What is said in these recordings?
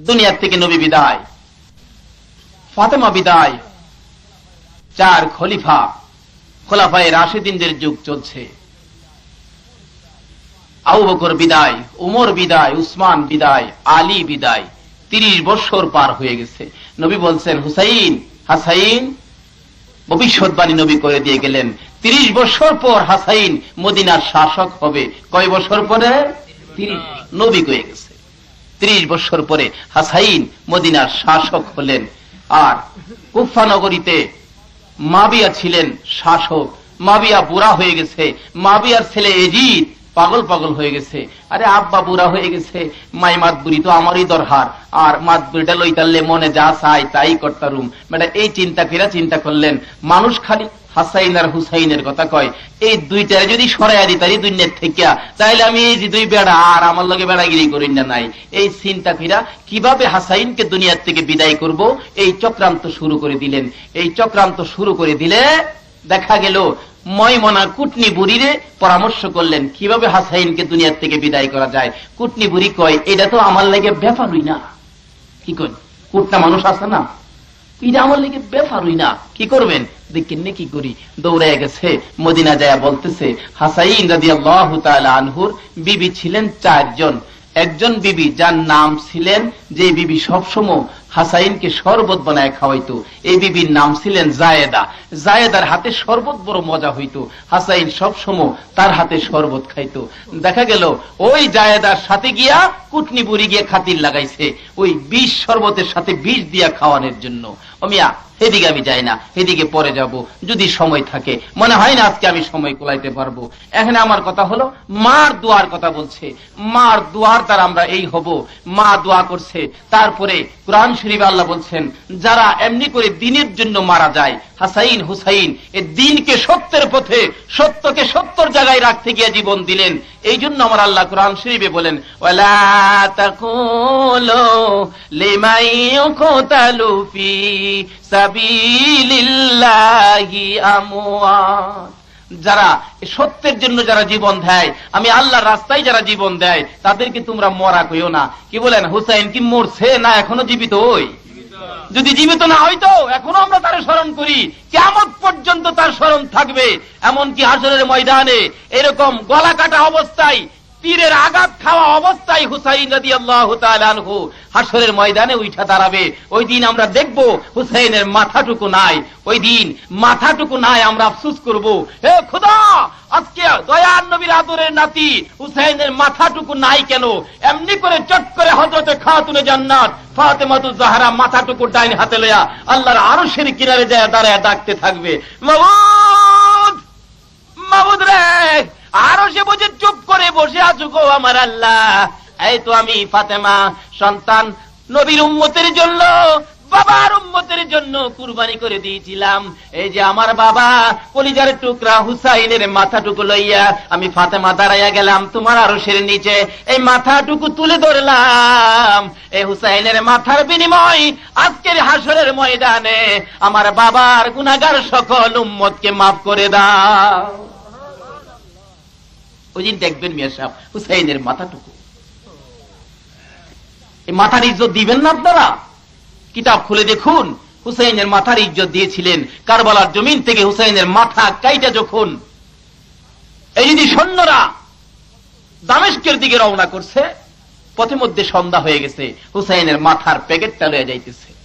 দুনিয়ার থেকে নবী বিদায়, ফাতেমা বিদায়, চার খলিফা, খোলাফায় রাশেদিনদের যুগ চলছে। আবু বকর বিদায়, উমর বিদায়, উসমান বিদায়, আলী বিদায়, তিরিশ বছর পার হয়ে গেছে। নবী বলছেন, হুসাইন, হাসাইন, ভবিষ্যৎবাণী নবী করে দিয়ে গেলেন। তিরিশ বছর পর হাসাইন মদিনার শাসক হবে। কয় বছর পরে? তিরিশ। নবী কয়ে গেছে। ত্রিশ বছর পরে হাসাইন মদিনার শাসক হলেন। আর কুফা নগরীতে মাবিয়া ছিলেন শাসক। মাবিয়া বুড়া হয়ে গেছে। মাবিয়ার ছেলে এজিদ পাগল পাগল হয়ে গেছে। আরে আব্বা বুড়া হয়ে গেছে। মাই মাতবুরি তো আমারই দরকার আর মাতবুরিটা লইতালে মনে যা চাই তাই করতারুম। মানে এই চিন্তা ফেরা চিন্তা করলেন। মানুষ খালি হাসাইন আর হুসাইনের কথা কয়। এই দুইটারে যদি সরাইয়া দিই তারি দুই থেকে তাইলে আমি এই যে দুই বেড়া, আর আমার লগে বেড়াগিরি করি না নাই। এই চিন্তা ফিরা কীভাবে হাসাইনকে দুনিয়ার থেকে বিদায় করব? এই চক্রান্ত শুরু করে দিলেন। এই চক্রান্ত শুরু করে দিলে দেখা গেল, ময়মনা কুটনি বুড়িরে পরামর্শ করলেন, কীভাবে হাসাইনকে দুনিয়ার থেকে বিদায় করা যায়? কুটনি বুড়ি কয়, এটা তো আমার লাগে ব্যাপারই না। কি কই কুটনা মানুষ আছে না? এটা আমার লেগে বেফারুই না। কি করবেন? দেখেন কি করি। দৌড়ে গেছে। মদিনা যায় বলতেছে, হাসাইন রাজি আল্লাহ আনহুর বিবি ছিলেন চারজন। একজন বিবি যার নাম ছিলেন যে বিবি সবসময় হাসাইনকে শরবত বানায় খাওয়াইতো। এই বিবির নাম ছিলেন জায়েদা। জায়েদার হাতে শরবত বড় মজা হইতো। হাসাইন সবসময় তার হাতে শরবত খাইতো। দেখা গেল, ওই জায়েদার সাথে গিয়া কুটনি বুড়ি গিয়ে খাতির লাগাইছে। ওই বিষ শরবতের সাথে বিষ দিয়া খাওয়ানোর জন্য। অমিয়া এদিকে আমি যাই না এদিকে পরে যাব। যদি সময় থাকে। মনে হয় না আজকে আমি সময় কোলাইতে পারব। এখানে আমার কথা হলো, মার দোয়ার কথা বলছে। মার দোয়ার দ্বারা আমরা এই হব। মা দোয়া করছে। তারপরে কোরআন শরীফ আল্লাহ বলছেন, যারা এমনি করে দিনের জন্য মারা যায়, হাসাইন, হুসাইন, এ দিনকে সত্যের পথে, সত্যকে সত্যর জায়গায় রাখতে গিয়ে জীবন দিলেন। এই জন্য আমার আল্লাহ কোরআন শরীফে বলেন, ওয়ালা যারা সত্যের জন্য যারা জীবন দেয়, আমি আল্লাহ রাস্তায় যারা জীবন দেয়, তাদেরকে তোমরা মরা কইও না। কি বলেন, হুসাইন কি মরছে না এখনও জীবিত ওই? যদি জীবিত না হয়তো এখনও আমরা তার স্মরণ করি। কেমন পর্যন্ত তার স্মরণ থাকবে। এমনকি হাসরের ময়দানে এরকম গলা কাটা অবস্থায় তীরের আঘাত খাওয়া অবস্থায় হুসাইন রাদি আল্লাহ আনহু হাসরের ময়দানে উঠা দাঁড়াবে। ওই দিন আমরা দেখব হুসাইনের মাথাটুকু নাই। ওই দিন মাথাটুকু নাই আমরা আফসুস করব। হে খুদা, আজকে দয়ার নবীর আদরের নাতি হুসাইনের মাথাটুকু নাই কেন? এমনি করে চট করে হজরতে খাতুনে জান্নাত, ফাতেমাতু জাহরা মাথাটুকু ডাইন হাতে লয়া আল্লাহর আরশের কিনারে যায় দাঁড়ায় ডাকতে থাকবে। মাবুদ মাবুদ রে! আরও সে বুঝে চুপ করে বসে আছো গো আমার আল্লাহ। এই তো আমি ফাতেমা, সন্তান। নবীর উম্মতের জন্য, বাবার উম্মতের জন্য কুরবানি করে দিয়েছিলাম। এই যে আমার বাবা, কলিজার টুকরা হুসাইনের মাথাটুকু লইয়া আমি ফাতেমা দাঁড়াইয়া গেলাম তোমার আরও সের নিচে। এই মাথাটুকু তুলে ধরলাম। এই হুসাইনের মাথার বিনিময় আজকের হাসরের ময়দানে আমার বাবার গুনাগার সকল উম্মতকে মাফ করে দাও। দেখবেন মিয়া সাহেব, হুসাইনের মাথাটুকু। এই মাথার ইজ্জত দিবেন না আপনারা? কিতাব খুলে দেখুন, হুসাইনের মাথার ইজ্জত দিয়েছিলেন কারবালার জমিন থেকে হুসাইনের মাথা কাইটা যখন এই যদি সৈন্যরা দামেস্কের দিকে রওনা করছে, পথে মধ্যে সন্ধ্যা হয়ে গেছে, হুসাইনের মাথার প্যাকেটটা লয়ে যাইতেছে।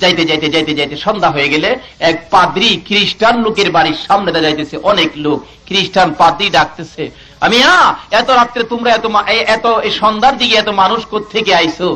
যাইতে যাইতে যাইতে যাইতে সন্ধ্যা হয়ে গেলে এক পাদ্রি খ্রিস্টান লোকের বাড়ির সামনে যাইতেছে, অনেক লোক। খ্রিস্টান পাদ্রি ডাকতেছে আমি হ্যাঁ এত রাত্রে তোমরা এত এত সন্ধ্যার দিকে এত মানুষ থেকে আইছো?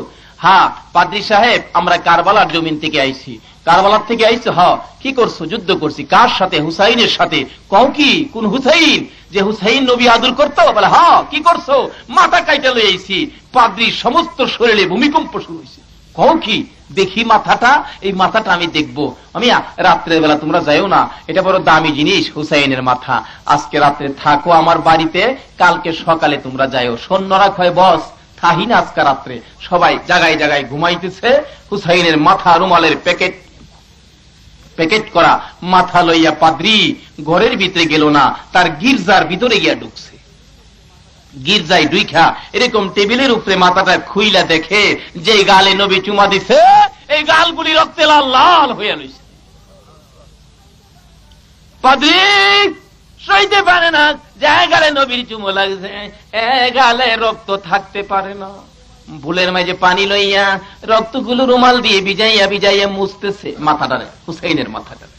হ্যাঁ পাদ্রি সাহেব, আমরা কারবালার জমিন থেকে আইছি। কারবালার থেকে আইছো? হ, কি করছ? যুদ্ধ করছি। কার সাথে? হুসাইনের সাথে। কও কি? কোন হুসাইন? যে হুসাইন নবী আদর করতো? বলে, হ, কি করছ? মাথা কাইটা লই আইছি। পাদ্রির সমস্ত শরীরে ভূমিকম্প শুরু হয়েছে কও কি? দেখি মাথাটা, এই মাথাটা আমি দেখব। আমি রাত্রের বেলা তোমরা যাইও না। এটা বড় দামি জিনিস, হুসাইনের মাথা। আজকে রাত্রে থাকো আমার বাড়িতে, কালকে সকালে তোমরা যাইও। সৈন্যরা কয় বস, থাহি না আজকে রাত্রে। সবাই জায়গায় জায়গায় ঘুমাইতেছে, হুসাইনের মাথা রুমালের প্যাকেট প্যাকেট করা মাথা লইয়া পাদ্রি ঘরের ভিতরে গেল না, তার গির্জার ভিতরে গিয়া ঢুকছে। গির্জায় ডুইখা এরকম টেবিলের উপরে মাথাটা খুইলা দেখে যে গালে নবী চুমা দিছে, এই গালগুলি রক্তে লাল লাল হইয়া লইছে। পাদ্রি, সইতে পারে না, যে গালে নবীর চুমো লাগছে, এ গালে রক্ত থাকতে পারে না। ভুলের মাঝে পানি লইয়া রক্তগুলো রুমাল দিয়ে বিজাইয়া বিজাইয়া মুছতেছে মাথাটারে, হুসাইনের মাথাটারে।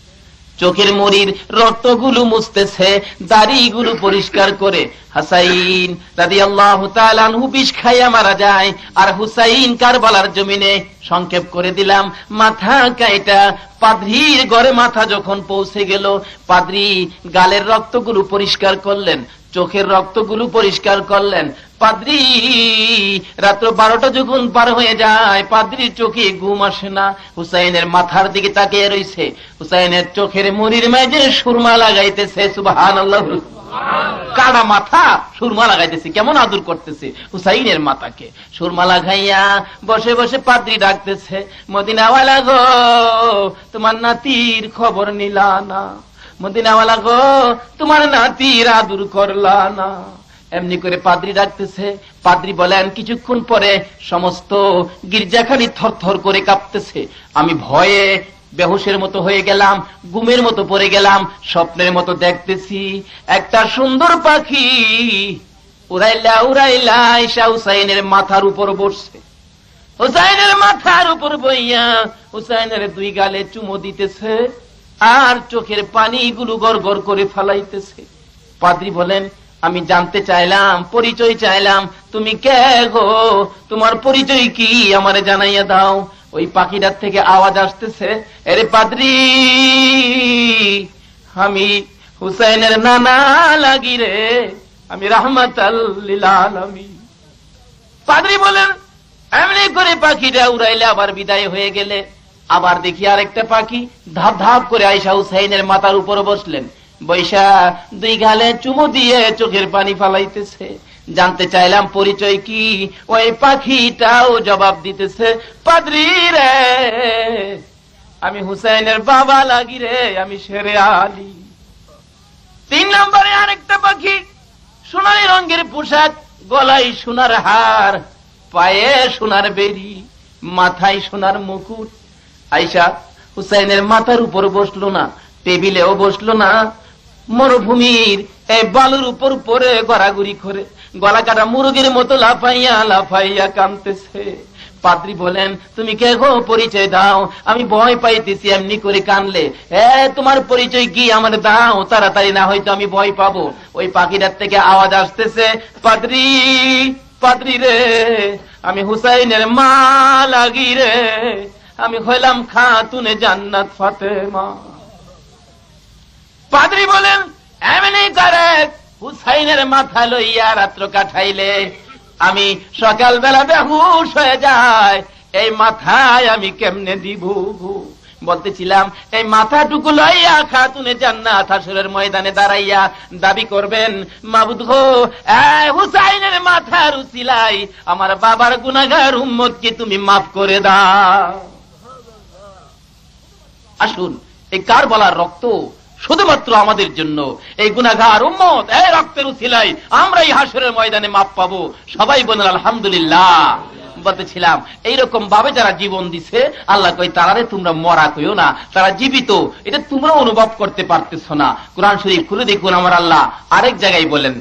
চোখের মরির রক্তগুলো মুছতেছে, দাড়িগুলো পরিষ্কার করে। হাসাইন দাদি আল্লাহ তালানহু বিষ খাইয়া মারা যায়, আর হুসাইন কারবালার জমিনে সংক্ষেপ করে দিলাম, মাথা কাইটা পাদ্রির গড়ে মাথা যখন পৌঁছে গেল, পাদ্রি গালের রক্তগুলো পরিষ্কার করলেন চোখের রক্তগুলো পরিষ্কার করলেন। পাদ্রি, রাত্র বারোটা যখন পার হয়ে যায়, পাদ্রির চোখে ঘুম আসে না। হুসাইনের মাথার দিকে তাকিয়ে রইছে। হুসাইনের চোখের মরির মাঝে সুরমা লাগাইতেছে সুবাহান আল্লাহ কাটা মাথা? সুরমা লাগাইতেছে, কেমন আদর করতেছে হুসাইনের মাথাকে। সুরমা লাগাইয়া বসে বসে পাদ্রি ডাকতেছে, মদিনাওয়ালা গো, তোমার নাতির খবর নিলা না। মদিনাওয়ালা গো, তোমার নাতির আদর করলা না। এমনি করে পাদ্রি ডাকতেছে, পাদ্রি বলেন, কিছুক্ষণ পরে সমস্ত গির্জাখানি থরথর করে কাঁপতেছে। আমি ভয়ে বেহুশের মতো হয়ে গেলাম, গুমের মতো পড়ে গেলাম, স্বপ্নের মতো দেখতেছি, একটা সুন্দর পাখি উড়াইলা উড়াইলা আইসা হুসাইনের মাথার উপর বসছে। হুসাইনের মাথার উপর বইয়া হুসাইনের দুই গালে চুমো দিতেছে। আর চোখের পানিগুলো গড় করে ফালাইতেছে। পাদ্রি বলেন, আমি জানতে চাইলাম, পরিচয় চাইলাম, তুমি কে গো? তোমার পরিচয় কি? আমারে জানাইয়া দাও। ওই পাখিটার থেকে আওয়াজ আসতেছে, এরে পাদ্রি, আমি হুসাইনের নানা লাগি রে, আমি রহমত আমি পাদ্রি বলেন, এমনি করে পাখিটা উড়াইলে আবার বিদায় হয়ে গেলে আবার দেখি আরেকটা পাখি ধাপ ধাপ করে আইসা হুসাইনের মাথার উপর বসলেন। বৈশা, দুই গালে চুমু দিয়ে চোখের পানি ফালাইতেছে। জানতে চাইলাম পরিচয় কি? ওই পাখিটাও জবাব দিতেছে, পাদ্রি রে, আমি হুসাইনের বাবা লাগি রে, আমি সেরে আলী। তিন নম্বরে আরেকটা পাখি, সোনালি রঙের পোশাক, গলায় সোনার হার, পায়ে সোনার বেরি মাথায় সোনার মুকুট আইসা হুসাইনের মাথার উপর বসল না, টেবিলেও বসল না। মরুভূমির এই বালুর উপর পরে গড়াগড়ি করে গলা কাটা মুরগির মতো লাফাইয়া লাফাইয়া কানতেছে পাদ্রি বলেন, তুমি কে গো? পরিচয় দাও। আমি ভয় পাইতেছি এমনি করে কানলে। এ, তোমার পরিচয় কি আমার দাও? তাড়াতাড়ি না হয়তো আমি ভয় পাবো। ওই পাখিটার থেকে আওয়াজ আসতেছে, পাদ্রি পাদ্রি রে, আমি হুসাইনের মা লাগি রে। আমি হইলাম খাতুনে জান্নাত ফাতেমা। পাদ্রি বলেন, এমনি করে হুসাইনের মাথা লইয়া রাত্র কাটাইলে আমি সকালবেলা বেহুশ হয়ে যায় এই মাথায় আমি কেমনে দিব বলতেছিলাম, এই মাথাটুকু লইয়া খাতুনে জান্নাত হাসরের ময়দানে দাঁড়াইয়া দাবি করবেন, মাবুদ গো হুসাইনের মাথার উচিলাই, আমার বাবার গুনাগার উম্মতকে তুমি মাফ করে দাও। আসুন, এই কার বলার রক্ত শুধুমাত্র আমাদের জন্য। এই গুণাগার উম্মত, এই রক্তের উছিলাই আমরা এই হাসরের ময়দানে মাপ পাবো। সবাই বলেন, আলহামদুলিল্লাহ। বলতেছিলাম এইরকম ভাবে যারা জীবন দিছে, আল্লাহ কই তারারে তোমরা মরা কইও না। তারা জীবিত। এটা তোমরা অনুভব করতে পারতেছ না। কোরআন শরীফ খুলে দেখুন আমার আল্লাহ। আরেক জায়গায় বলেন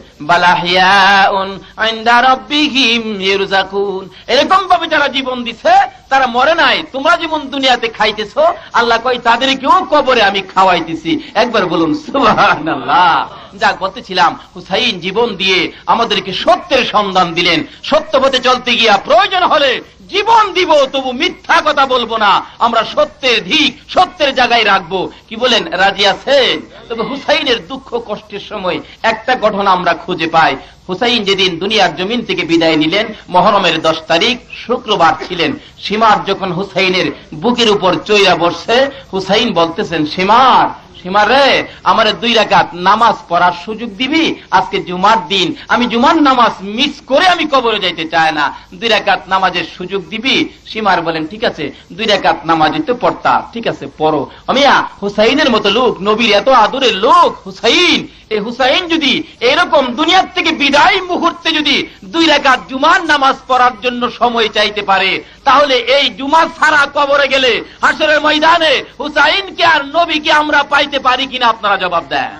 এরকম ভাবে যারা জীবন দিছে, তারা মরে নাই। তোমরা যেমন দুনিয়াতে খাইতেছো, আল্লাহ কই তাদেরকেও কবরে আমি খাওয়াইতেছি। একবার বলুন, সুবহানাল্লাহ। যা বলতেছিলাম হুসাইন জীবন দিয়ে আমাদেরকে সত্যের সন্ধান দিলেন। সত্য পথে চলতে গিয়া প্রয়োজন হলে জীবন দিব, তবু মিথ্যা কথা বলব না। আমরা সত্যের ধিক, সত্যের জায়গায় রাখব। কি বলেন, রাজি আছেন? তবে হুসাইনের দুঃখ কষ্টের সময় একটা ঘটনা আমরা খুঁজে পাই। হুসাইন যেদিন দুনিয়ার জমিন থেকে বিদায় নিলেন, মহরমের দশ তারিখ, শুক্রবার ছিলেন। সীমার যখন হুসাইনের বুকের উপর চৈরা বসছে, হুসাইন বলতেছেন, সীমার সীমা রে, আমার দুই রাকাত নামাজ পড়ার সুযোগ দিবি, আজকে জুমার দিন। আমি জুমার নামাজ মিস করে আমি কবরে যাইতে চাই না। দুই রাকাত নামাজের সুযোগ দিবি, সীমার বলেন, ঠিক আছে, দুই রাকাত নামাজ তো পড়তা, ঠিক আছে, পড়ো। আমিয়া হুসাইনের মতো লোক, নবীর এত আদরের লোক, হুসাইন এই হুসাইন যদি এরকম দুনিয়ার থেকে বিদায় মুহূর্তে যদি দুই রাকাত জুমার নামাজ পড়ার জন্য সময় চাইতে পারে, তাহলে এই জুমার ছাড়া কবরে গেলে হাসরের ময়দানে হুসাইনকে আর নবীকে আমরা পাইতে পারি কিনা আপনারা জবাব দেন।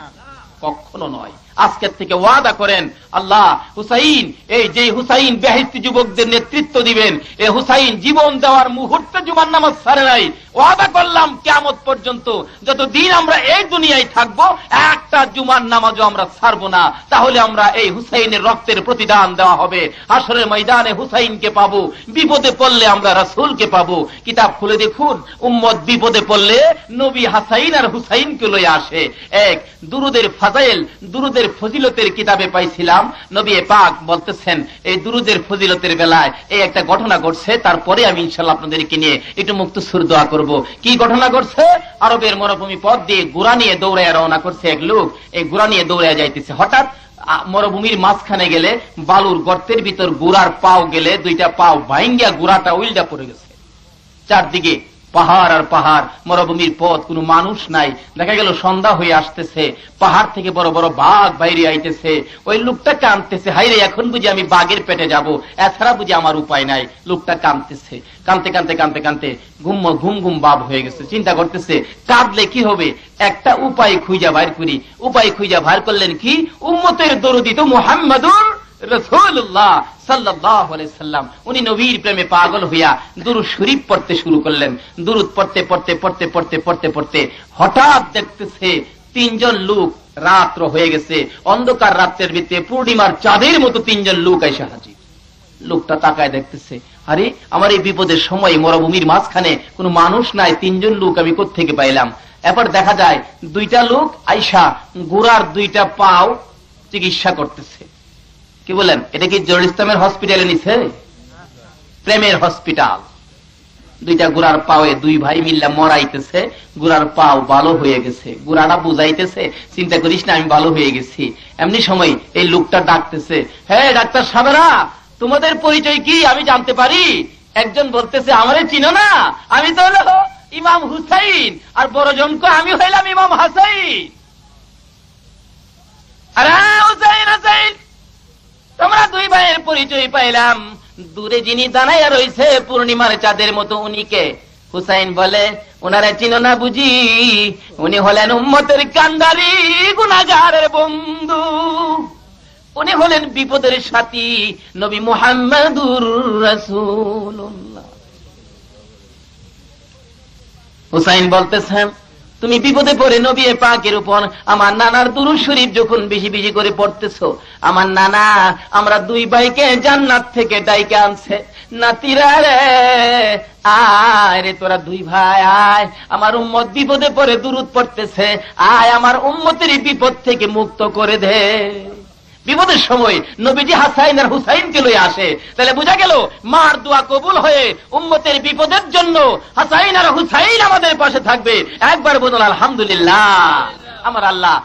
কখনো নয়। আজকের থেকে ওয়াদা করেন, আল্লাহ হুসাইন, এই যে হুসাইন বেহিস্তি যুবকদের নেতৃত্ব দিবেন, এ হুসাইন জীবন দেওয়ার মুহূর্তে জুমার নামাজ সারে নাই ওয়াদা করলাম কেমত পর্যন্ত যতদিন আমরা এই দুনিয়ায় থাকব, একটা জুমার নামাজও আমরা ছাড়বো না। তাহলে আমরা এই হুসাইনের রক্তের প্রতিদান দেওয়া হবে। আসরের ময়দানে হুসাইনকে পাবো, বিপদে পড়লে আমরা রাসূলকে পাবো। কিতাব খুলে দেখুন, উম্মত বিপদে পড়লে নবী হাসাইন আর হুসাইনকে লয়ে আসে। এক, দুরুদের ফাজাইল, দুরুদের ফজিলতের কিতাবে পাইছিলাম। নবী পাক বলতেছেন, এই দুরুদের ফজিলতের বেলায় এই একটা ঘটনা ঘটছে, তারপরে আমি ইনশাল্লাহ আপনাদেরকে নিয়ে একটু মুক্ত সুর দোয়া করব। কি ঘটনা করছে আরবের মরুভূমি পথ দিয়ে গুড়া নিয়ে দৌড়ায় রওনা করছে এক লোক। এই গুড়া নিয়ে দৌড়ায় যাইতেছে। হঠাৎ মরুভূমির মাঝখানে গেলে বালুর গর্তের ভিতর গুড়ার পাও গেলে দুইটা পাও ভাইঙ্গিয়া গুড়াটা উল্টা পড়ে গেছে। চারদিকে পাহাড় আর পাহাড়, মরুভূমির পথ, কোনো মানুষ নাই। দেখা গেল সন্ধ্যা হয়ে আসতেছে, পাহাড় থেকে বড় বড় বাঘ বাইরে আইতেছে। ওই লোকটা কানতেছে হাইরে, এখন বুঝি আমি বাঘের পেটে যাব। এছাড়া বুঝি আমার উপায় নাই। লোকটা কানতেছে কানতে কানতে কানতে কানতে ঘুম ঘুম ঘুম বাব হয়ে গেছে। চিন্তা করতেছে, কাঁদলে কি হবে? একটা উপায় খুঁজা বাইর করি। উপায় খুঁজা বাইর করলেন কি? উম্মতের দরদি তো মোহাম্মদুর রসুল্লাহ সাল্লাহ সাল্লাম, উনি নবীর প্রেমে পাগল হইয়া দুরুদ শরীফ পড়তে শুরু করলেন। দুরুদ পড়তে পড়তে পড়তে পড়তে পড়তে পড়তে হঠাৎ দেখতেছে তিনজন লোক রাত্র হয়ে গেছে। অন্ধকার রাত্রের ভিতরে পূর্ণিমার চাঁদের মতো তিনজন লোক এসে হাজির। লোকটা তাকায় দেখতেছে, আরে, আমার এই বিপদের সময় মরুভূমির মাঝখানে কোনো মানুষ নাই, তিনজন লোক আমি থেকে পাইলাম? এবার দেখা যায় দুইটা লোক আইসা গোড়ার দুইটা পাও চিকিৎসা করতেছে। কি বলেন? এটা কি জরুল ইসলামের হসপিটালে নিছে? প্রেমের হসপিটাল দুইটা গুড়ার পাওয়ে দুই ভাই মিল্লা মরাইতেছে, গুড়ার পাও ভালো হয়ে গেছে। গুড়াটা বুঝাইতেছে, চিন্তা করিস না, আমি ভালো হয়ে গেছি। এমনি সময় এই লোকটা ডাকতেছে হ্যাঁ ডাক্তার সাবেরা, তোমাদের পরিচয় কি? আমি জানতে পারি। একজন বলতেছে, আমারে চিনো না, আমি তো হলো ইমাম হুসাইন, আর বড় জনকে আমি হইলাম ইমাম হাসাইন। আরে, হুসাইন হুসাইন! তোমরা দুই ভাইয়ের পরিচয় পাইলাম। দূরে যিনি দাঁড়াইয়া রয়েছে, পূর্ণিমার চাঁদের মতো উনিকে। হুসাইন বলে, ওনারা চিনো না বুঝি? উনি হলেন উম্মতের কান্দারি গুনাগারের বন্ধু। উনি হলেন বিপদের সাথী, নবী মুহাম্মাদুর রাসূলুল্লাহ। হুসাইন বলতেছেন তুমি বিপদে পড়ে নবী পাকের উপর। আমার নানার দুরু শরীফ যখন বেশি বেশি করে পড়তেছো, আমার নানা, আমরা দুই ভাইকে জান্নাত থেকে ডাইকে আনছে। নাতিরা রে, আয় রে তোরা দুই ভাই, আয়। আমার উম্মত বিপদে পড়ে দুরুদ পড়তেছে, আয় আমার উম্মতেরই বিপদ থেকে মুক্ত করে দে। বিপদের সময় নবীজি হাসাইন আর হুসাইনকে লয়ে আসে। তাহলে বোঝা গেল, মার দোয়া কবুল হয়ে উম্মতের বিপদের জন্য হাসাইন আর হুসাইন আমাদের পাশে থাকবে। একবার বলুন, আলহামদুলিল্লাহ। আমার আল্লাহ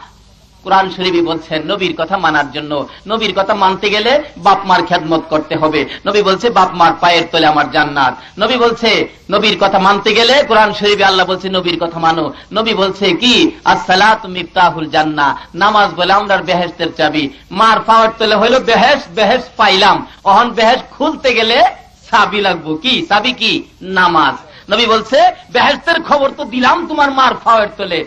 কোরআন শরীফই বলছেন, নবীর কথা মানার জন্য। নবীর কথা মানতে গেলে বাপ মার খেদমত করতে হবে। নবী বলছে, বাপ মার পায়ের তলে আমার জান্নাত। নবী বলছে, নবীর কথা মানতে গেলে কোরআন শরীফে আল্লাহ বলছে, নবীর কথা মানো। নবী বলছে কি? আসসালাত মিফতাহুল জান্নাহ। নামাজ বলে আমরা বেহেশতের চাবি। মার পাওয়ার তলে হইল বেহেশ বেহেশ পাইলাম। অহন বেহেশ খুলতে গেলে চাবি লাগবো। কি? চাবি কি? নামাজ। নবী বলছে বেহেস্তের খবর তো দিলাম তোমার মার পাওয়ার তলে।